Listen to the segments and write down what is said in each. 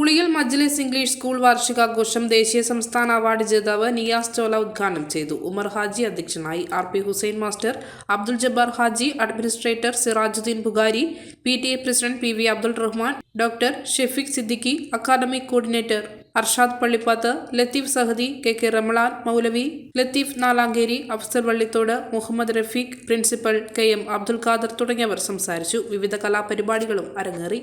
ഉളിയൽ മജ്ലിസ് English school വാർഷികാഘോഷം ദേശീയ സംസ്ഥാന അവാർഡ് ജേതാവ് നിയാസ് ചോല ഉദ്ഘാടനം ചെയ്തു. ഉമർ ഹാജി അധ്യക്ഷനായി R P Hussain master Abdul Jabbar Haji administrator Sirajuddin Bukhari P T A president P V Abdul Rahman doctor Shafeeq Siddiqui academic coordinator Arshad Pallippath Latheef Sahadi K K Ramalan Maulavi Latheef Nalamkeri Afsal Vallithode Muhammad Rafeeq principal K M Abdul Khader തുടങ്ങിയവർ സംസാരിച്ചു. വിവിധ കലാപരിപാടികളും അരങ്ങേറി.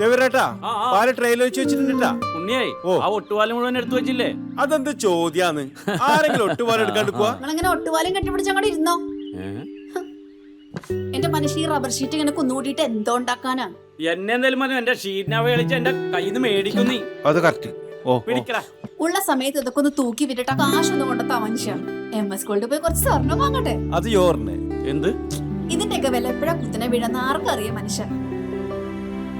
ചെവിറേട്ടാ ആ, ആ. പാൽ trailer വെച്ച് വെച്ചിട്ടുണ്ടാ ഉണ്ണിയായി ആ ഒട്ടുപാലം മുഴുവൻ എടുത്തു വെച്ചില്ലേ? അതെന്ത് ചോദ്യാന്ന്? ആരെങ്കിലും ഒട്ടുപാലം എടുക്കാണ്ട് പോവാ? നിങ്ങളിങ്ങനെ ഒട്ടുപാലും കെട്ടിപ്പിടിച്ച് അങ്ങോട്ട് ഇരുന്നോ? എന്റെ മനുഷ്യ ഈ റബ്ബർ ഷീറ്റ് ഇങ്ങനെ കുന്നുകൂട്ടിയിട്ട് എന്തോ ഉണ്ടാക്കാനാ? എന്നെ എന്തായാലും മതി എന്റെ ഷീറ്റിനെ കളിച്ച് എന്റെ കയ്യിൽ നിന്ന് മേടിക്കും നീ. അത് കറക്റ്റ് പിടിക്കടാ ഉള്ള സമയത്ത് ഇതൊക്കെ ഒന്ന് തൂക്കി വിട്ടിട്ട് കാശൊന്നും കൊണ്ടെത്താ മനുഷ്യ. എം എസ് ഗോൾഡ് പോയി കുറച്ച് സ്വർണം വാങ്ങട്ടെ? അത് എന്ത്? ഇതിന്റെയൊക്കെ വില എപ്പോഴാ കുത്തനെ വീഴുന്ന ആർക്കറിയാം മനുഷ്യ.